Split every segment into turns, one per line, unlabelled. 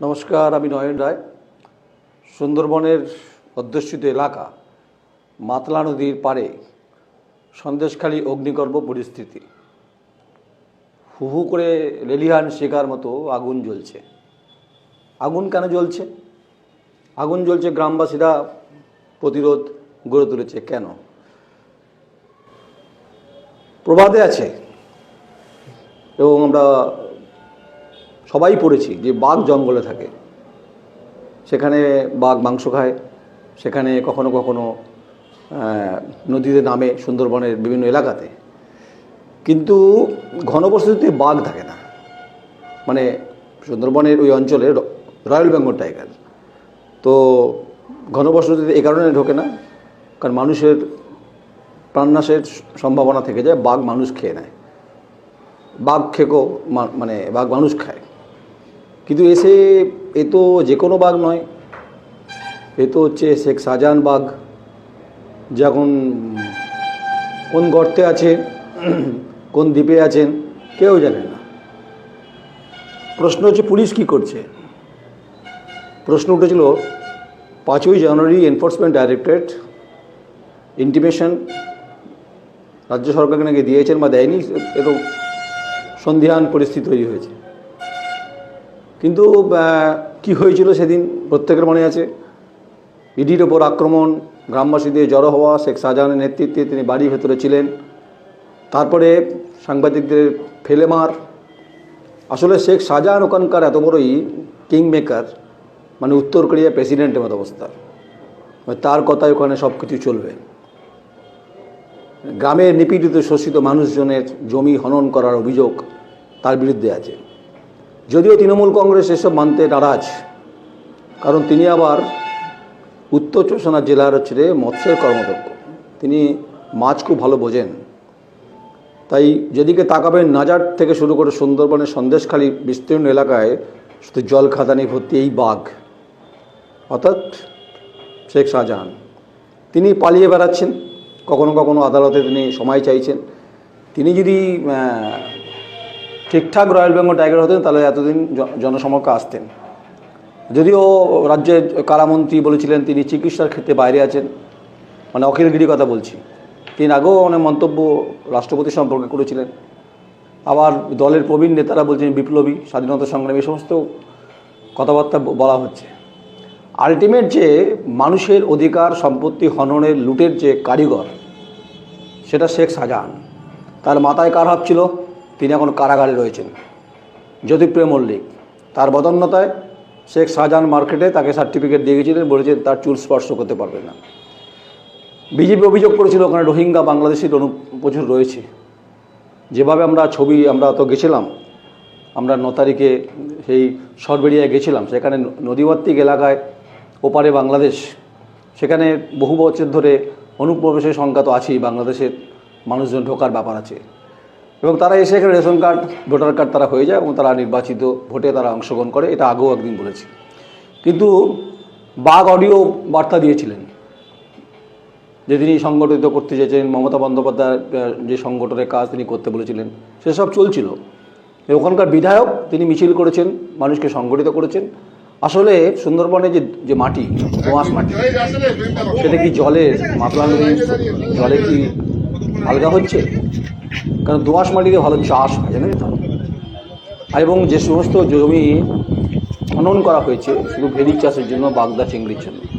নমস্কার, আমি নয়ন রায়। সুন্দরবনের অধ্যুষিত এলাকা, মাতলা নদীর পাড়ে সন্দেশখালী অগ্নিকর্ম পরিস্থিতি। হু হু করে লেলিহান শেখার মতো আগুন জ্বলছে। আগুন কেন জ্বলছে? আগুন জ্বলছে গ্রামবাসীরা প্রতিরোধ গড়ে তুলেছে কেন? প্রবাদে আছে এবং আমরা সবাই পড়েছি, যে বাঘ জঙ্গলে থাকে। সেখানে বাঘ মাংস খায়, সেখানে কখনো কখনো নদীতে নামে সুন্দরবনের বিভিন্ন এলাকাতে। কিন্তু ঘনবসতিতে বাঘ থাকে না। মানে সুন্দরবনের ওই অঞ্চলে রয়্যাল বেঙ্গল টাইগার। তো ঘনবসতিতে এ কারণে ঢোকে না, কারণ মানুষের প্রাণনাশের সম্ভাবনা থেকে যায়, বাঘ মানুষ খেয়ে নেয়। বাঘ খেকো মানে বাঘ মানুষ খায়। কিন্তু এসে, এ তো যে কোনো বাঘ নয়। এ তো হচ্ছে শেখ শাহজাহান বাঘ, যে এখন কোন গর্তে আছে, কোন দ্বীপে আছেন কেউ জানে না। প্রশ্ন হচ্ছে, পুলিশ কি করছে? প্রশ্ন উঠেছিল, পাঁচই জানুয়ারি এনফোর্সমেন্ট ডাইরেক্টরেট ইন্টিমেশন রাজ্য সরকারকে নাকি দিয়েছেন বা দেয়নি, এরকম সন্ধিহান পরিস্থিতি তৈরি হয়েছে। কিন্তু কি হয়েছিল সেদিন? প্রত্যেকের মনে আছে। ইডির ওপর আক্রমণ, গ্রামবাসীদের জড়ো হওয়া, শেখ শাহজাহানের নেতৃত্বে তিনি বাড়ির ভেতরে ছিলেন। তারপরে সাংবাদিকদের ফেলে মার। আসলে শেখ শাহজাহান ওখানকার এত বড়ই কিং মেকার মানে উত্তর কোরিয়া প্রেসিডেন্টের মতো অবস্থা। তার কথায় ওখানে সব কিছু চলবে। গ্রামের নিপীড়িত শোষিত মানুষজনের জমি হনন করার অভিযোগ তার বিরুদ্ধে আছে। যদিও তৃণমূল কংগ্রেস এসব মানতে নারাজ, কারণ তিনি আবার উত্তর পরগনা জেলার হচ্ছে মৎস্যের কর্মদক্ষ। তিনি মাছ খুব ভালো বোঝেন। তাই যেদিকে তাকাবেন, নাজার থেকে শুরু করে সুন্দরবনের সন্দেশখালী বিস্তীর্ণ এলাকায় শুধু জল খাদানি ভর্তি এই বাঘ। অর্থাৎ শেখ শাহজাহান। তিনি পালিয়ে বেড়াচ্ছেন, কখনো কখনো আদালতে তিনি সময় চাইছেন। তিনি যদি ঠিকঠাক রয়্যাল বেঙ্গল টাইগার হতেন, তাহলে এতদিন জনসমক্ষে আসতেন। যদিও রাজ্যের কারামন্ত্রী বলেছিলেন, তিনি চিকিৎসার ক্ষেত্রে বাইরে আছেন। মানে অখিলগিরি কথা বলছি। তিনি আগেও অনেক মন্তব্য রাষ্ট্রপতি সম্পর্কে করেছিলেন। আবার দলের প্রবীণ নেতারা বলছেন, বিপ্লবী, স্বাধীনতা সংগ্রামী সমস্ত কথাবার্তা বলা হচ্ছে। আলটিমেট যে মানুষের অধিকার, সম্পত্তি, হননের, লুটের যে কারিগর, সেটা শেখ শাহজাহান। তার মাথায় কার হাত ছিল? তিনি এখন কারাগারে রয়েছেন। জ্যোতিপ্রিয় মল্লিক, তার বদন্যতায় শেখ শাহজাহান মার্কেটে তাকে সার্টিফিকেট দিয়ে গেছিলেন, বলেছেন তার চুল স্পর্শ করতে পারবে না। বিজেপি অভিযোগ করেছিল, ওখানে রোহিঙ্গা বাংলাদেশির অনু প্রচুর রয়েছে। যেভাবে আমরা ছবি, আমরা তো গেছিলাম, আমরা ন তারিখে সেই সরবেরিয়ায় গেছিলাম, সেখানে ন- এলাকায় ওপারে বাংলাদেশ, সেখানে বহু বছর ধরে অনুপ্রবেশের সংখ্যা তো আছেই, বাংলাদেশের মানুষজন ঢোকার ব্যাপার আছে। এবং তারা এসে এখানে রেশন কার্ড ভোটার কার্ড তারা হয়ে যায় এবং তারা নির্বাচিত ভোটে তারা অংশগ্রহণ করে। এটা আগেও একদিন বলেছি। কিন্তু বাঘ অডিও বার্তা দিয়েছিলেন যে তিনি সংগঠিত করতে চেয়েছেন মমতা বন্দ্যোপাধ্যায় যে সংগঠনের কাজ তিনি করতে বলেছিলেন সেসব চলছিল। ওখানকার বিধায়ক তিনি মিছিল করেছেন মানুষকে সংগঠিত করেছেন। আসলে সুন্দরবনে যে যে মাটি দোঁয়াশ মাটি সেটা কি জলের মাতলা জলে কি আলগা হচ্ছে? কারণ দোঁয়াশ মাটিতে ভালো চাষ হয় জানেন তো? এবং যে সমস্ত জমি খনন করা হয়েছে, শুধু ভেড়ি চাষের জন্য, বাগদা চিংড়ির জন্য।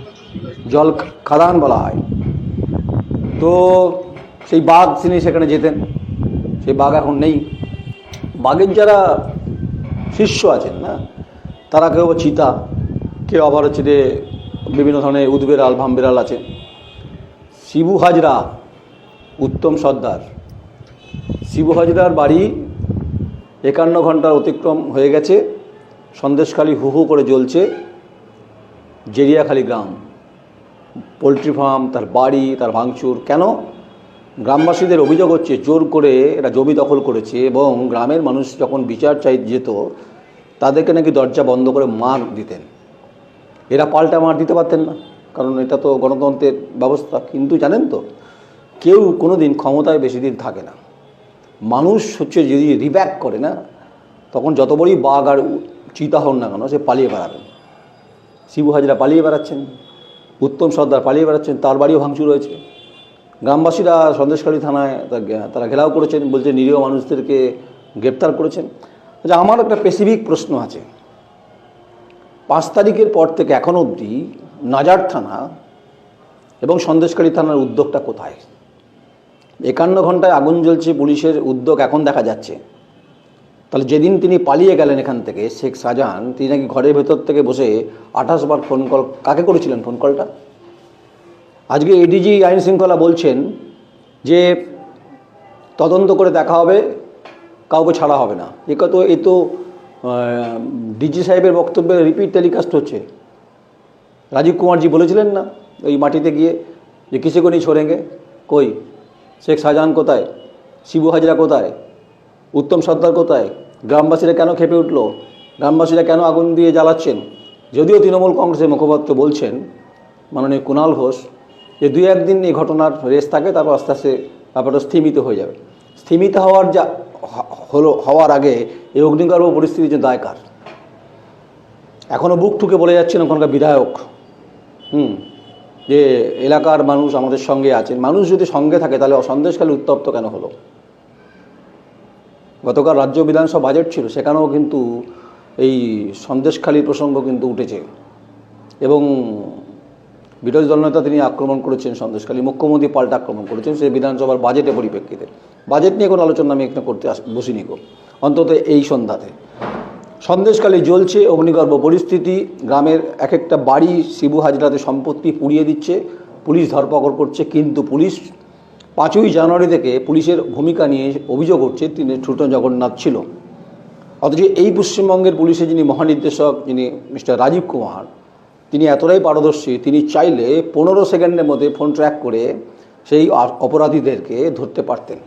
জল খাদান বলা হয়। তো সেই বাঘ তিনি সেখানে যেতেন। সেই বাঘ এখন নেই। বাঘের যারা শিষ্য আছেন, না, তারা কেউ চিতা, কেউ আবার হচ্ছে যে বিভিন্ন ধরনের উদ্বেরাল ভামবেরাল আছে শিবু হাজরা উত্তম সর্দার। শিবু হাজরার বাড়ি একান্ন ঘণ্টার অতিক্রম হয়ে গেছে, সন্দেশখালি হু হু করে জ্বলছে জেরিয়াখালি গ্রাম। পোলট্রি ফার্ম, তার বাড়ি, তার ভাঙচুর, কেন? গ্রামবাসীদের অভিযোগ হচ্ছে, জোর করে এরা জমি দখল করেছে এবং গ্রামের মানুষ যখন বিচার চাই যেত, তাদেরকে নাকি দরজা বন্ধ করে মার দিতেন। এরা পাল্টা মার দিতে পারতেন না, কারণ এটা তো গণতন্ত্রের ব্যবস্থা। কিন্তু জানেন তো কেউ কোনো দিন ক্ষমতায় বেশি দিন থাকে না। মানুষ হচ্ছে যদি রিব্যাক করে না, তখন যত বড়ই বাঘ আর চিতা হন না কেন, সে পালিয়ে বেড়াবেন। শিবু হাজরা পালিয়ে বেড়াচ্ছেন, উত্তম সর্দার পালিয়ে বেড়াচ্ছেন, তার বাড়িও ভাঙচুর হয়েছে। গ্রামবাসীরা সন্দেশকারী থানায় তারা ঘেরাও করেছেন, বলছে নিরীহ মানুষদেরকে গ্রেপ্তার করেছেন। আচ্ছা আমার একটা স্পেসিফিক প্রশ্ন আছে। পাঁচ তারিখের পর থেকে এখন অবধি নাজার থানা এবং সন্দেশকারী থানার উদ্যোগটা কোথায়? একান্ন ঘন্টায় আগুন জ্বলছে, পুলিশের উদ্যোগ এখন দেখা যাচ্ছে। তাহলে যেদিন তিনি পালিয়ে গেলেন এখান থেকে, শেখ শাহজাহান, তিনি নাকি ঘরের ভেতর থেকে বসে আঠাশ বার ফোন কল কাকে করেছিলেন ফোন কলটা আজকে এডিজি আইন শৃঙ্খলা বলছেন যে তদন্ত করে দেখা হবে, কাউকে ছাড়া হবে না। এ তো এ তো ডিজি সাহেবের বক্তব্যে রিপিট টেলিকাস্ট হচ্ছে। রাজীব কুমারজি বলেছিলেন না, ওই মাটিতে গিয়ে যে কিসে কোনি ছোড়েঙ্গে? কই? শেখ শাহজাহান কোথায়? শিবু হাজরা কোথায়? উত্তম সর্দার কোথায়? গ্রামবাসীরা কেন খেপে উঠল? গ্রামবাসীরা কেন আগুন দিয়ে জ্বালাচ্ছেন? যদিও তৃণমূল কংগ্রেসের মুখপাত্র বলছেন, মাননীয় কুণাল ঘোষ, যে দুই একদিন এই ঘটনার রেস থাকে, তারপর আস্তে আস্তে ব্যাপারটা স্থিমিত হয়ে যাবে। স্থিমিত হওয়ার যা, হলো, হওয়ার আগে এই অগ্নিগর্ভ পরিস্থিতির যে দায়কার। এখনও বুক ঠুকে বলে যাচ্ছেন ওখানকার বিধায়ক। হুম। যে এলাকার মানুষ আমাদের সঙ্গে আছেন, মানুষ যদি সঙ্গে থাকে তাহলে সন্দেশকালে উত্তপ্ত কেন হলো? গতকাল রাজ্য বিধানসভা বাজেট ছিল, সেখানেও কিন্তু এই সন্দেশখালী প্রসঙ্গ কিন্তু উঠেছে। এবং বিরোধী দলনেতা তিনি আক্রমণ করেছেন সন্দেশখালী, মুখ্যমন্ত্রী পাল্টা আক্রমণ করেছেন সেই বিধানসভার বাজেটের পরিপ্রেক্ষিতে। বাজেট নিয়ে কোনো আলোচনা আমি এখানে করতে আস, বসিনি গো, অন্তত এই সন্ধ্যাতে। সন্দেশকালী জ্বলছে অগ্নিগর্ভ পরিস্থিতি। গ্রামের এক একটা বাড়ি শিবু হাজরাতে সম্পত্তি পুড়িয়ে দিচ্ছে। পুলিশ ধরপাকড় করছে, কিন্তু পুলিশ পাঁচই জানুয়ারি থেকে পুলিশের ভূমিকা নিয়ে অভিযোগ উঠছে, তিনি ছোট জগন্নাথ ছিল। অথচ এই পশ্চিমবঙ্গের পুলিশের যিনি মহানির্দেশক, যিনি মিস্টার রাজীব কুমার, তিনি এতটাই পারদর্শী, তিনি চাইলে পনেরো সেকেন্ডের মধ্যে ফোন ট্র্যাক করে সেই অপরাধীদেরকে ধরতে পারতেন।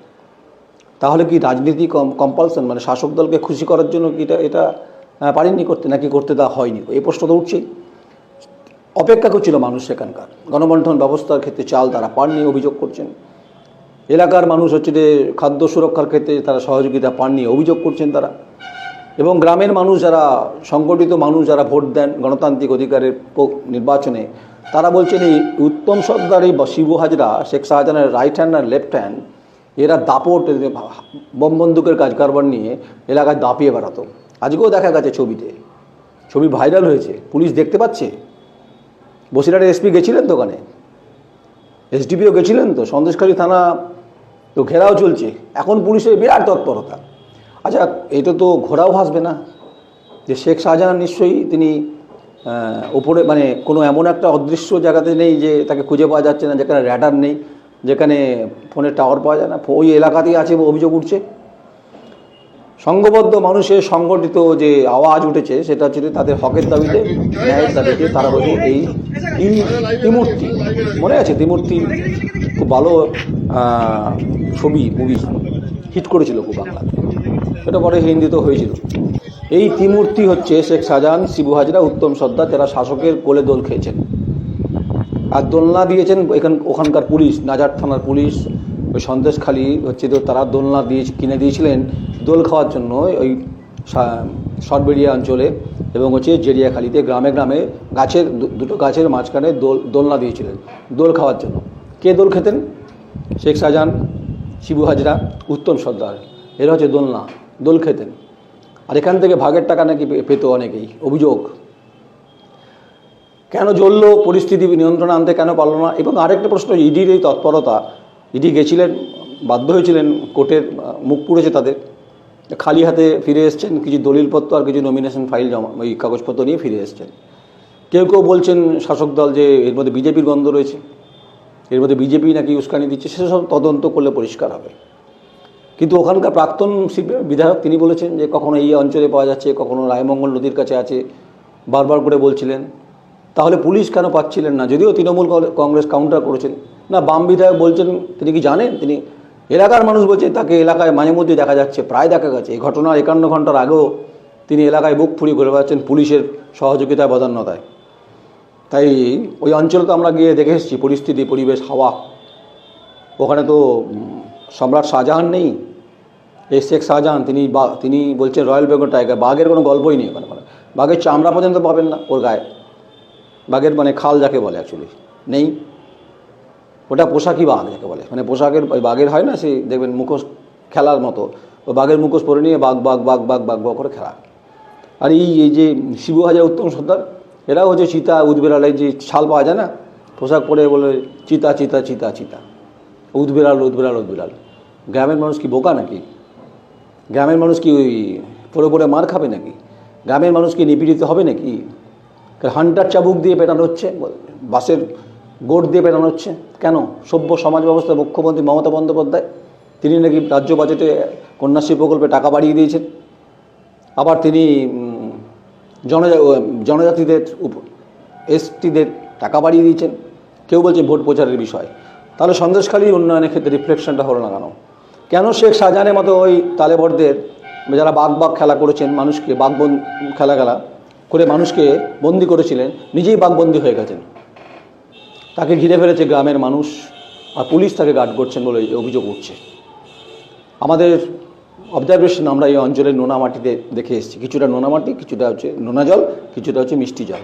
তাহলে কি রাজনীতি কম কম্পালসন মানে শাসক দলকে খুশি করার জন্য কি এটা এটা পারেননি করতে, নাকি করতে দেওয়া হয়নি? এই প্রশ্ন তো উঠছেই। অপেক্ষা করছিল মানুষ সেখানকার। গণবন্টন ব্যবস্থার ক্ষেত্রে চাল তারা পাননি, অভিযোগ করছেন। এলাকার মানুষ হচ্ছে যে খাদ্য সুরক্ষার ক্ষেত্রে তারা সহযোগিতা পাননি, অভিযোগ করছেন তারা। এবং গ্রামের মানুষ যারা, সংগঠিত মানুষ যারা ভোট দেন গণতান্ত্রিক অধিকারের নির্বাচনে, তারা বলছেন এই উত্তম সর্দার এই শিবু হাজরা, শেখ শাহজাহানের রাইট হ্যান্ড আর লেফট হ্যান্ড এরা দাপট বম বন্দুকের কাজ কারবার নিয়ে এলাকায় দাপিয়ে বেড়াতো। আজকেও দেখা গেছে ছবিতে। ছবি ভাইরাল হয়েছে। পুলিশ দেখতে পাচ্ছে? বসিরহাটের এসপি গেছিলেন তো ওখানে? এসডিপিও গেছিলেন তো? সন্দেশকারী থানা তো ঘেরাও চলছে। এখন পুলিশের বিরাট তৎপরতা। আচ্ছা এটা তো ঘোরাও হাসবে না। যে শেখ শাহজাহান নিশ্চয়ই তিনি ওপরে মানে কোনো এমন একটা অদৃশ্য জায়গাতে নেই যে তাকে খুঁজে পাওয়া যাচ্ছে না, যেখানে র্যাডার নেই। যেখানে ফোনের টাওয়ার পাওয়া যায় না ওই এলাকাতেই আছে অভিযোগ উঠছে। সংঘবদ্ধ মানুষের সংগঠিত যে আওয়াজ উঠেছে, সেটা হচ্ছে তাদের হকের দাবিতে ন্যায়ের দাবিতে তারা বলছে এই ত্রিমূর্তি, মনে আছে ত্রিমূর্তি? খুব ভালো ছবি মুভি হিট করেছিল খুব বাংলা এটা পরে হিন্দিতেও হয়েছিল। এই ত্রিমূর্তি হচ্ছে শেখ শাহজাহান, শিবু হাজরা, উত্তম সর্দার, যারা শাসকের কোলে দোল খেয়েছেন। আর দোলনা দিয়েছেন এখান ওখানকার পুলিশ, নাজার থানার পুলিশ, ওই সন্দেশখালি হচ্ছে তো তারা দোলনা দিয়ে কিনে দিয়েছিলেন দোল খাওয়ার জন্য ওই সরবেরিয়া অঞ্চলে এবং হচ্ছে জেরিয়াখালিতে গ্রামে গ্রামে গাছের দুটো গাছের মাঝখানে দোল দোলনা দিয়েছিলেন দোল খাওয়ার জন্য। কে দোল খেতেন? শেখ শাহজাহান, শিবু হাজরা, উত্তম সর্দার। এরা হচ্ছে দোলনা, দোল খেতেন। আর এখান থেকে ভাগের টাকা নাকি পেত অনেকেই, অভিযোগ। কেন জ্বললো, পরিস্থিতি নিয়ন্ত্রণে আনতে কেন পারল না? এবং আরেকটা প্রশ্ন, ইডির এই তৎপরতা, ইডি গেছিলেন, বাধ্য হয়েছিলেন, কোর্টের মুখ পুড়েছে তাদের। খালি হাতে ফিরে এসছেন, কিছু দলিলপত্র আর কিছু নমিনেশন ফাইল জমা, ওই কাগজপত্র নিয়ে ফিরে এসছেন। কেউ কেউ বলছেন, শাসক দল যে এর মধ্যে বিজেপির গন্ধ রয়েছে, এর মধ্যে বিজেপি নাকি উস্কানি দিচ্ছে সেসব তদন্ত করলে পরিষ্কার হবে। কিন্তু ওখানকার প্রাক্তন বিধায়ক তিনি বলেছেন যে, কখনো এই অঞ্চলে পাওয়া যাচ্ছে, কখনো রায়মঙ্গল নদীর কাছে আছে, বারবার করে বলছিলেন তাহলে পুলিশ কেন পাচ্ছিলেন না? যদিও তৃণমূল কংগ্রেস কাউন্টার করেছেন। না, বাম বিধায়ক বলছেন, তিনি কি জানেন? তিনি এলাকার মানুষ বলছে, তাকে এলাকায় মাঝে মধ্যে দেখা যাচ্ছে, প্রায় দেখা গেছে। এই ঘটনার একান্ন ঘণ্টার আগেও তিনি এলাকায় বুক ফুরিয়ে ঘুরে বেড়াচ্ছেন পুলিশের সহযোগিতায়, বদান্যতায়। তাই ওই অঞ্চলে তো আমরা গিয়ে দেখে এসেছি, পরিস্থিতি, পরিবেশ, হাওয়া। ওখানে তো সম্রাট শাহজাহান নেই। এই শেখ শাহজাহান, তিনি বা, তিনি বলছেন রয়্যাল বেঙ্গল টাইগার। বাঘের কোনো গল্পই নেই ওখানে। ওখানে বাঘের চামড়া পর্যন্ত পাবেন না ওর গায়ে। বাঘের মানে খাল যাকে বলে অ্যাকচুয়ালি নেই। ওটা পোশাকি বাঘ যাকে বলে। মানে পোশাকের ওই বাঘের হয় না, সেই দেখবেন মুখোশ খেলার মতো। ওই বাঘের মুখোশ পরে নিয়ে বাঘ বাঘ বাঘ বাঘ বাঘ বাঘ করে খেলা। আর এই এই যে শিবু হাজার উত্তম সর্দার, এরাও হচ্ছে চিতা উদবেড়ালের যে ছাল পাওয়া যায় না, পোশাক পরে বলে চিতা চিতা চিতা চিতা। উদবেড়াল উদবেড়াল উদবেড়াল গ্রামের মানুষ কি বোকা নাকি? গ্রামের মানুষ কি ওই পরে পরে মার খাবে নাকি? গ্রামের মানুষ কি নিপীড়িত হবে নাকি? হান্টার চাবুক দিয়ে পেটানো হচ্ছে, বাসের গোট দিয়ে পেটানো হচ্ছে। কেন? সভ্য সমাজ ব্যবস্থা মুখ্যমন্ত্রী মমতা বন্দ্যোপাধ্যায়, তিনি নাকি রাজ্য বাজেটে কন্যাশ্রী প্রকল্পে টাকা বাড়িয়ে দিয়েছেন। আবার তিনি জনজাতিদের এসটিদের টাকা বাড়িয়ে দিয়েছেন। কেউ বলছে ভোট প্রচারের বিষয়। তাহলে সন্দেশখালী উন্নয়নের ক্ষেত্রে রিফ্লেকশনটা হলো না কেন? কেন শেখ শাহজাহানের মতো ওই তালেবরদের, যারা বাঘ বাঘ খেলা করেছেন, মানুষকে বাঘ বন খেলা খেলা করে মানুষকে বন্দি করেছিলেন, নিজেই বাঘবন্দি হয়ে গেছেন। তাকে ঘিরে ফেলেছে গ্রামের মানুষ আর পুলিশ তাকে গার্ড করছেন বলে অভিযোগ উঠছে। আমাদের অবজারভেশন আমরা এই অঞ্চলের নোনা মাটিতে দেখে এসেছি। কিছুটা নোনা মাটি কিছুটা হচ্ছে নোনা জল কিছুটা হচ্ছে মিষ্টি জল।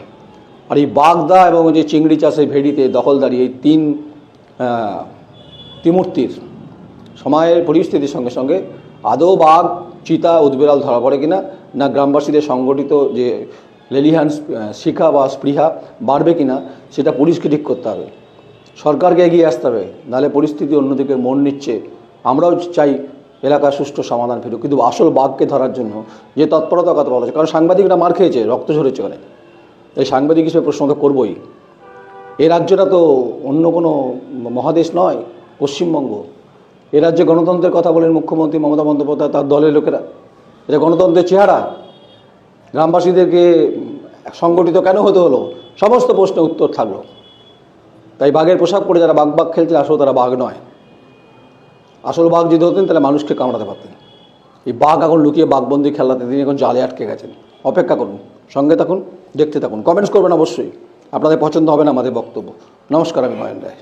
আর এই বাগদা এবং যে চিংড়ি চাষের ভেড়িতে দখলদারি, এই তিন ত্রিমূর্তির সময়ের পরিস্থিতির সঙ্গে সঙ্গে আদৌ বাঘ, চিতা উদ্বেলাল ধরা পড়ে কিনা, না গ্রামবাসীদের সংগঠিত যে লেলিহান শিখা বা স্পৃহা বাড়বে কিনা, সেটা পুলিশকে ঠিক করতে হবে। সরকারকে এগিয়ে আসতে হবে, নাহলে পরিস্থিতি অন্যদিকে মন নিচ্ছে। আমরাও চাই এলাকার সুষ্ঠু সমাধান ফিরুক। কিন্তু আসল বাঘকে ধরার জন্য যে তৎপরতা কথা বলা হচ্ছে, কারণ সাংবাদিকরা মার খেয়েছে, রক্ত ঝরেছে ওখানে এই সাংবাদিক হিসেবে প্রশ্ন তো করবই। এ রাজ্যটা তো অন্য কোনো মহাদেশ নয়, পশ্চিমবঙ্গ। এ রাজ্যে গণতন্ত্রের কথা বলেন মুখ্যমন্ত্রী মমতা বন্দ্যোপাধ্যায়, তার দলের লোকেরা। এটা গণতন্ত্রের চেহারা। গ্রামবাসীদেরকে সংগঠিত কেন হতে হলো? সমস্ত প্রশ্নের উত্তর থাকল। তাই বাঘের পোশাক পরে যারা বাঘ বাঘ খেলছে আসলে তারা বাঘ নয়। আসল বাঘ যদি হতেন, তাহলে মানুষকে কামড়াতে পারতেন। এই বাঘ এখন লুকিয়ে বাঘবন্দি খেলাতে তিনি এখন জালে আটকে গেছেন। অপেক্ষা করুন, সঙ্গে থাকুন, দেখতে থাকুন, কমেন্টস করবেন অবশ্যই। আপনাদের পছন্দ হবে না আমাদের বক্তব্য। নমস্কার, আমি নয়ন রায়।